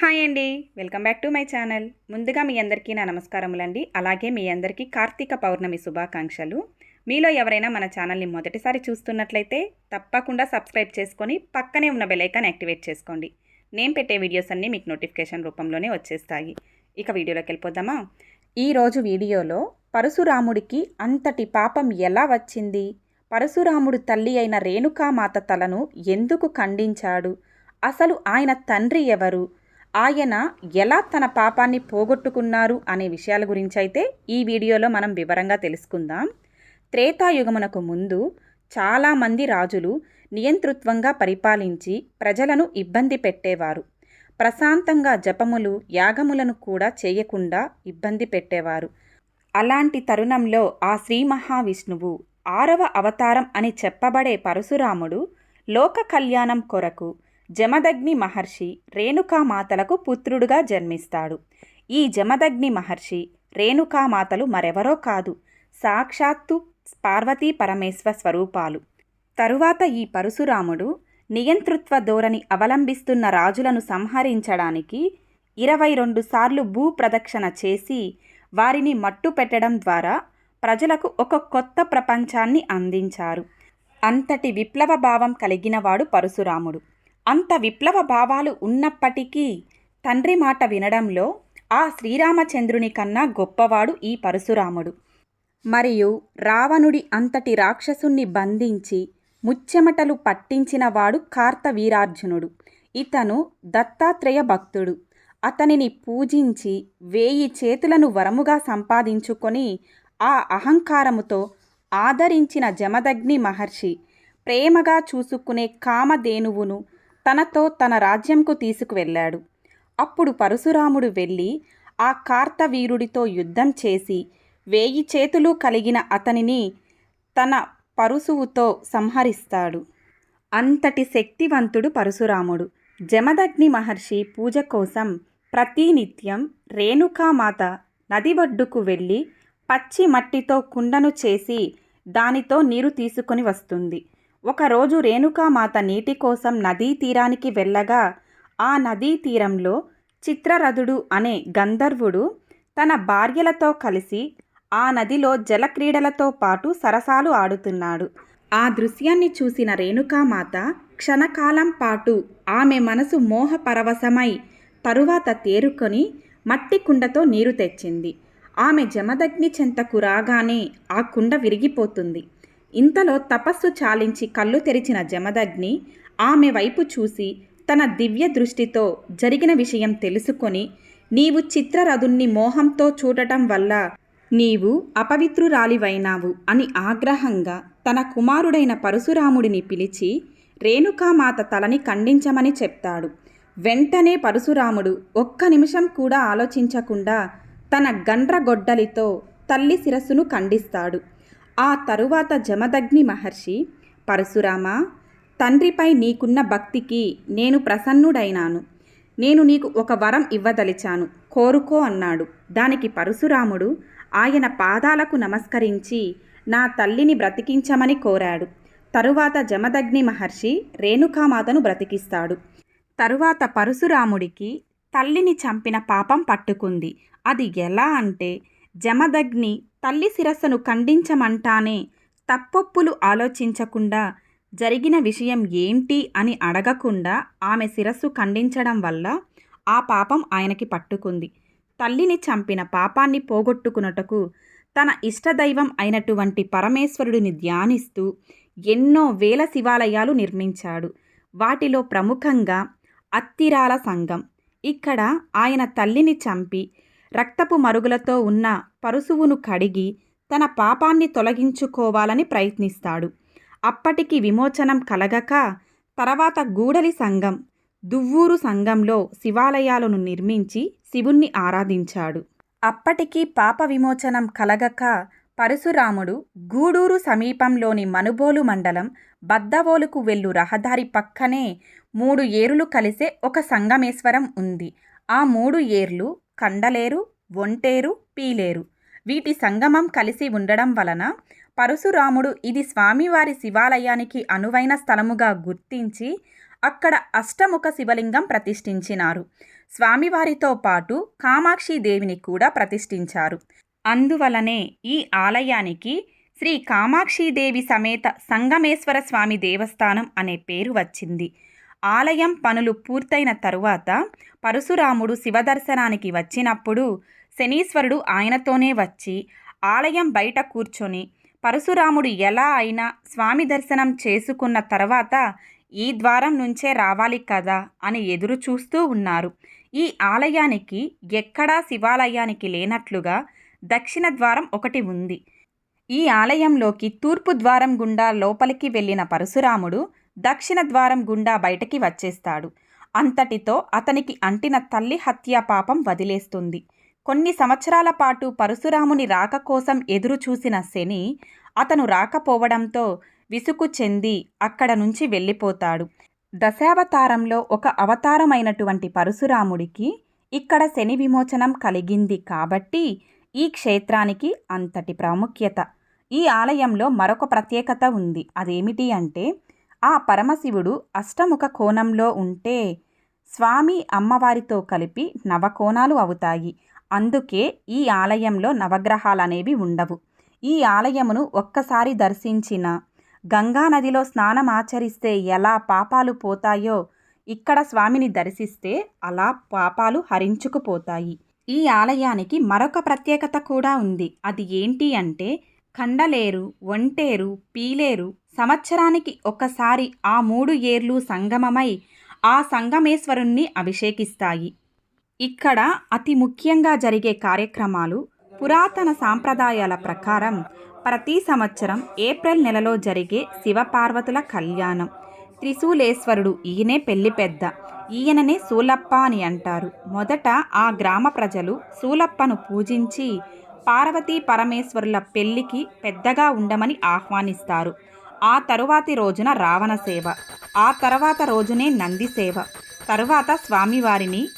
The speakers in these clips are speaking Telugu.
హాయ్ అండి. Welcome back to my channel. ముందుగా మీ అందరికీ నా నమస్కారములండి. అలాగే మీ అందరికీ కార్తీక పౌర్ణమి శుభాకాంక్షలు. మీలో ఎవరైనా మన ఛానల్ని మొదటిసారి చూస్తున్నట్లయితే తప్పకుండా సబ్స్క్రైబ్ చేసుకొని పక్కనే ఉన్న బెలైకాన్ యాక్టివేట్ చేసుకోండి. నేను పెట్టే వీడియోస్ అన్నీ మీకు నోటిఫికేషన్ రూపంలోనే వచ్చేస్తాయి. ఇక వీడియోలోకి వెళ్ళిపోదామా? ఈరోజు వీడియోలో పరశురాముడికి అంతటి పాపం ఎలా వచ్చింది? పరశురాముడు తల్లి అయిన రేణుకామాత తలను ఎందుకు ఖండించాడు? అసలు ఆయన తండ్రి ఎవరు? ఆయన ఎలా తన పాపాన్ని పోగొట్టుకున్నారు అనే విషయాల గురించి అయితే ఈ వీడియోలో మనం వివరంగా తెలుసుకుందాం. త్రేతాయుగమునకు ముందు చాలామంది రాజులు నియంతృత్వంగా పరిపాలించి ప్రజలను ఇబ్బంది పెట్టేవారు. ప్రశాంతంగా జపములు యాగములను కూడా చేయకుండా ఇబ్బంది పెట్టేవారు. అలాంటి తరుణంలో ఆ శ్రీ మహావిష్ణువు ఆరవ అవతారం అని చెప్పబడే పరశురాముడు లోక కళ్యాణం కొరకు జమదగ్ని మహర్షి రేణుకామాతలకు పుత్రుడుగా జన్మిస్తాడు. ఈ జమదగ్ని మహర్షి రేణుకామాతలు మరెవరో కాదు సాక్షాత్తు పార్వతీ పరమేశ్వర స్వరూపాలు. తరువాత ఈ పరశురాముడు నియంతృత్వ ధోరణి అవలంబిస్తున్న రాజులను సంహరించడానికి ఇరవై రెండు సార్లు భూప్రదక్షిణ చేసి వారిని మట్టు పెట్టడం ద్వారా ప్రజలకు ఒక కొత్త ప్రపంచాన్ని అందించారు. అంతటి విప్లవ భావం కలిగినవాడు పరశురాముడు. అంత విప్లవ భావాలు ఉన్నప్పటికీ తండ్రి మాట వినడంలో ఆ శ్రీరామచంద్రుని కన్నా గొప్పవాడు ఈ పరశురాముడు. మరియు రావణుడి అంతటి రాక్షసుణ్ణి బంధించి ముచ్చెమటలు పట్టించినవాడు కార్తవీరార్జునుడు. ఇతను దత్తాత్రేయ భక్తుడు. అతనిని పూజించి వేయి చేతులను వరముగా సంపాదించుకొని ఆ అహంకారముతో ఆదరించిన జమదగ్ని మహర్షి ప్రేమగా చూసుకునే కామధేనువును తనతో తన రాజ్యంకు తీసుకువెళ్ళాడు. అప్పుడు పరశురాముడు వెళ్ళి ఆ కార్తవీరుడితో యుద్ధం చేసి వేయి చేతులు కలిగిన అతనిని తన పరుశువుతో సంహరిస్తాడు. అంతటి శక్తివంతుడు పరశురాముడు. జమదగ్ని మహర్షి పూజ కోసం ప్రతినిత్యం రేణుకామాత నది ఒడ్డుకు వెళ్ళి పచ్చి మట్టితో కుండను చేసి దానితో నీరు తీసుకొని వస్తుంది. ఒకరోజు రేణుకామాత నీటి కోసం నదీ తీరానికి వెళ్ళగా ఆ నదీ తీరంలో చిత్రరథుడు అనే గంధర్వుడు తన భార్యలతో కలిసి ఆ నదిలో జలక్రీడలతో పాటు సరసాలు ఆడుతున్నాడు. ఆ దృశ్యాన్ని చూసిన రేణుకామాత క్షణకాలం పాటు ఆమె మనసు మోహపరవశమై తరువాత తేరుకొని మట్టి కుండతో నీరు తెచ్చింది. ఆమె జమదగ్ని చెంతకు రాగానే ఆ కుండ విరిగిపోతుంది. ఇంతలో తపస్సు చాలించి కళ్ళు తెరిచిన జమదగ్ని ఆమె వైపు చూసి తన దివ్య దృష్టితో జరిగిన విషయం తెలుసుకొని నీవు చిత్రరథుణ్ణి మోహంతో చూడటం వల్ల నీవు అపవిత్రురాలివైనావు అని ఆగ్రహంగా తన కుమారుడైన పరశురాముడిని పిలిచి రేణుకామాత తలని ఖండించమని చెప్తాడు. వెంటనే పరశురాముడు ఒక్క నిమిషం కూడా ఆలోచించకుండా తన గండ్రగొడ్డలితో తల్లి శిరస్సును ఖండిస్తాడు. ఆ తరువాత జమదగ్ని మహర్షి పరశురామ తండ్రిపై నీకున్న భక్తికి నేను ప్రసన్నుడైనాను. నేను నీకు ఒక వరం ఇవ్వదలిచాను. కోరుకో అన్నాడు. దానికి పరశురాముడు ఆయన పాదాలకు నమస్కరించి నా తల్లిని బ్రతికించమని కోరాడు. తరువాత జమదగ్ని మహర్షి రేణుకామాతను బ్రతికిస్తాడు. తరువాత పరశురాముడికి తల్లిని చంపిన పాపం పట్టుకుంది. అది ఎలా అంటే జమదగ్ని తల్లి శిరస్సును ఖండించమంటానే తప్పొప్పులు ఆలోచించకుండా జరిగిన విషయం ఏంటి అని అడగకుండా ఆమె శిరస్సు ఖండించడం వల్ల ఆ పాపం ఆయనకి పట్టుకుంది. తల్లిని చంపిన పాపాన్ని పోగొట్టుకున్నటకు తన ఇష్టదైవం అయినటువంటి పరమేశ్వరుడిని ధ్యానిస్తూ ఎన్నో వేల శివాలయాలు నిర్మించాడు. వాటిలో ప్రముఖంగా అత్తిరాల సంఘం. ఇక్కడ ఆయన తల్లిని చంపి రక్తపు మరుగులతో ఉన్న పరుసువును కడిగి తన పాపాన్ని తొలగించుకోవాలని ప్రయత్నిస్తాడు. అప్పటికి విమోచనం కలగక తర్వాత గూడలి సంఘం దువ్వూరు సంఘంలో శివాలయాలను నిర్మించి శివుణ్ణి ఆరాధించాడు. అప్పటికి పాప విమోచనం కలగక పరశురాముడు గూడూరు సమీపంలోని మనుబోలు మండలం బద్దవోలుకు వెళ్ళు రహదారి పక్కనే మూడు ఏరులు కలిసే ఒక సంగమేశ్వరం ఉంది. ఆ మూడు ఏర్లు కండలేరు ఒంటేరు పీలేరు. వీటి సంగమం కలిసి ఉండడం వలన పరశురాముడు ఇది స్వామివారి శివాలయానికి అనువైన స్థలముగా గుర్తించి అక్కడ అష్టముఖ శివలింగం ప్రతిష్ఠించినారు. స్వామివారితో పాటు కామాక్షి దేవిని కూడా ప్రతిష్ఠించారు. అందువలనే ఈ ఆలయానికి శ్రీ కామాక్షిదేవి సమేత సంగమేశ్వర స్వామి దేవస్థానం అనే పేరు వచ్చింది. ఆలయం పనులు పూర్తయిన తరువాత పరశురాముడు శివదర్శనానికి వచ్చినప్పుడు శనీశ్వరుడు ఆయనతోనే వచ్చి ఆలయం బయట కూర్చొని పరశురాముడు ఎలా అయినా స్వామి దర్శనం చేసుకున్న తర్వాత ఈ ద్వారం నుంచే రావాలి కదా అని ఎదురు చూస్తూ ఉన్నారు. ఈ ఆలయానికి ఎక్కడా శివాలయానికి లేనట్లుగా దక్షిణ ద్వారం ఒకటి ఉంది. ఈ ఆలయంలోకి తూర్పు ద్వారం గుండా లోపలికి వెళ్ళిన పరశురాముడు దక్షిణ ద్వారం గుండా బయటకి వచ్చేస్తాడు. అంతటితో అతనికి అంటిన తల్లి హత్యా పాపం వదిలేస్తుంది. కొన్ని సంవత్సరాల పాటు పరశురాముని రాక కోసం ఎదురు చూసిన శని అతను రాకపోవడంతో విసుగు చెంది అక్కడ నుంచి వెళ్ళిపోతాడు. దశావతారంలో ఒక అవతారమైనటువంటి పరశురాముడికి ఇక్కడ శని విమోచనం కలిగింది కాబట్టి ఈ క్షేత్రానికి అంతటి ప్రాముఖ్యత. ఈ ఆలయంలో మరొక ప్రత్యేకత ఉంది. అదేమిటి అంటే ఆ పరమశివుడు అష్టముఖ కోణంలో ఉంటే స్వామి అమ్మవారితో కలిపి నవకోణాలు అవుతాయి. అందుకే ఈ ఆలయంలో నవగ్రహాలనేవి ఉండవు. ఈ ఆలయమును ఒక్కసారి దర్శించిన గంగా నదిలో స్నానం ఆచరిస్తే ఎలా పాపాలు పోతాయో ఇక్కడ స్వామిని దర్శిస్తే అలా పాపాలు హరించుకుపోతాయి. ఈ ఆలయానికి మరొక ప్రత్యేకత కూడా ఉంది. అది ఏంటి అంటే కండలేరు ఒంటేరు పీలేరు సంవత్సరానికి ఒకసారి ఆ మూడు ఏర్లు సంగమమై ఆ సంగమేశ్వరుణ్ణి అభిషేకిస్తాయి. ఇక్కడ అతి ముఖ్యంగా జరిగే కార్యక్రమాలు పురాతన సాంప్రదాయాల ప్రకారం ప్రతి సంవత్సరం ఏప్రిల్ నెలలో జరిగే శివపార్వతుల కళ్యాణం. త్రిశూలేశ్వరుడు ఈయనే పెళ్ళి పెద్ద ఈయననే సూలప్ప అని అంటారు. మొదట ఆ గ్రామ ప్రజలు సూలప్పను పూజించి పార్వతీ పరమేశ్వరుల పెళ్ళికి పెద్దగా ఉండమని ఆహ్వానిస్తారు. ఆ తరువాతి రోజున రావణ సేవ. ఆ తర్వాత రోజునే నంది సేవ. తరువాత స్వామివారిని.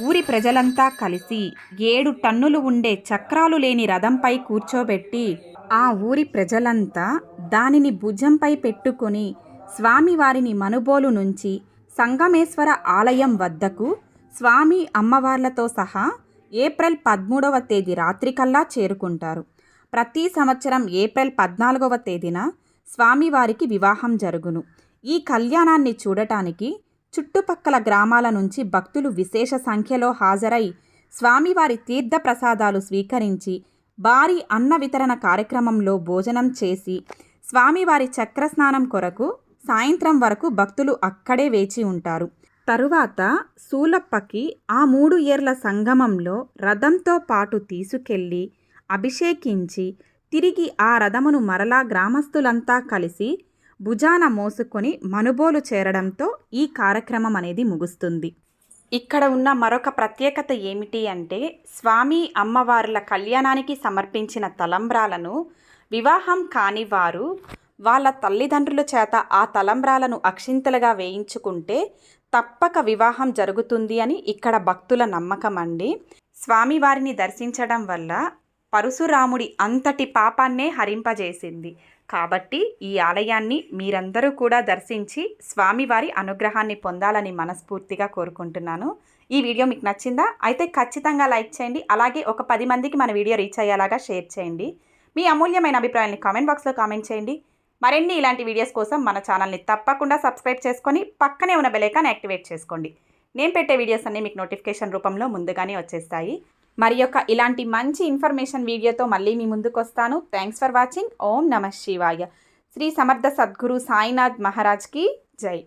ఊరి ప్రజలంతా కలిసి ఏడు టన్నులు ఉండే చక్రాలు లేని రథంపై కూర్చోబెట్టి ఆ ఊరి ప్రజలంతా దానిని భుజంపై పెట్టుకొని స్వామివారిని మనుబోలు నుంచి సంగమేశ్వర ఆలయం వద్దకు స్వామి అమ్మవార్లతో సహా ఏప్రిల్ పదమూడవ తేదీ రాత్రికల్లా చేరుకుంటారు. ప్రతి సంవత్సరం ఏప్రిల్ పద్నాలుగవ తేదీన స్వామివారికి వివాహం జరుగును. ఈ కళ్యాణాన్ని చూడటానికి చుట్టుపక్కల గ్రామాల నుంచి భక్తులు విశేష సంఖ్యలో హాజరై స్వామివారి తీర్థ ప్రసాదాలు స్వీకరించి భారీ అన్న వితరణ కార్యక్రమంలో భోజనం చేసి స్వామివారి చక్రస్నానం కొరకు సాయంత్రం వరకు భక్తులు అక్కడే వేచి ఉంటారు. తరువాత సూలప్పకి ఆ మూడు ఏర్ల సంగమంలో రథంతో పాటు తీసుకెళ్ళి అభిషేకించి తిరిగి ఆ రథమును మరలా గ్రామస్తులంతా కలిసి భుజాన మోసుకొని మనుబోలు చేరడంతో ఈ కార్యక్రమం అనేది ముగుస్తుంది. ఇక్కడ ఉన్న మరొక ప్రత్యేకత ఏమిటి అంటే స్వామి అమ్మవార్ల కళ్యాణానికి సమర్పించిన తలంబ్రాలను వివాహం కాని వారు వాళ్ళ తల్లిదండ్రుల చేత ఆ తలంబ్రాలను అక్షింతలుగా వేయించుకుంటే తప్పక వివాహం జరుగుతుంది అని ఇక్కడ భక్తుల నమ్మకం అండి స్వామివారిని దర్శించడం వల్ల పరశురాముడి అంతటి పాపాన్నే హరింపజేసింది. కాబట్టి ఈ ఆలయాన్ని మీరందరూ కూడా దర్శించి స్వామివారి అనుగ్రహాన్ని పొందాలని మనస్ఫూర్తిగా కోరుకుంటున్నాను. ఈ వీడియో మీకు నచ్చిందా? అయితే ఖచ్చితంగా లైక్ చేయండి. అలాగే ఒక పది మందికి మన వీడియో రీచ్ అయ్యేలాగా షేర్ చేయండి. మీ అమూల్యమైన అభిప్రాయాన్ని కామెంట్ బాక్స్లో కామెంట్ చేయండి. మరిన్ని ఇలాంటి వీడియోస్ కోసం మన ఛానల్ని తప్పకుండా సబ్స్క్రైబ్ చేసుకొని పక్కనే ఉన్న బెలైకాన్ యాక్టివేట్ చేసుకోండి. నేను పెట్టే వీడియోస్ అన్నీ మీకు నోటిఫికేషన్ రూపంలో ముందుగానే వచ్చేస్తాయి. మరి యొక్క ఇలాంటి మంచి ఇన్ఫర్మేషన్ వీడియోతో మళ్ళీ మీ ముందుకు వస్తాను. థ్యాంక్స్ ఫర్ వాచింగ్ ఓం నమ శివాయ. శ్రీ సమర్థ సద్గురు సాయినాథ్ మహారాజ్కి జై.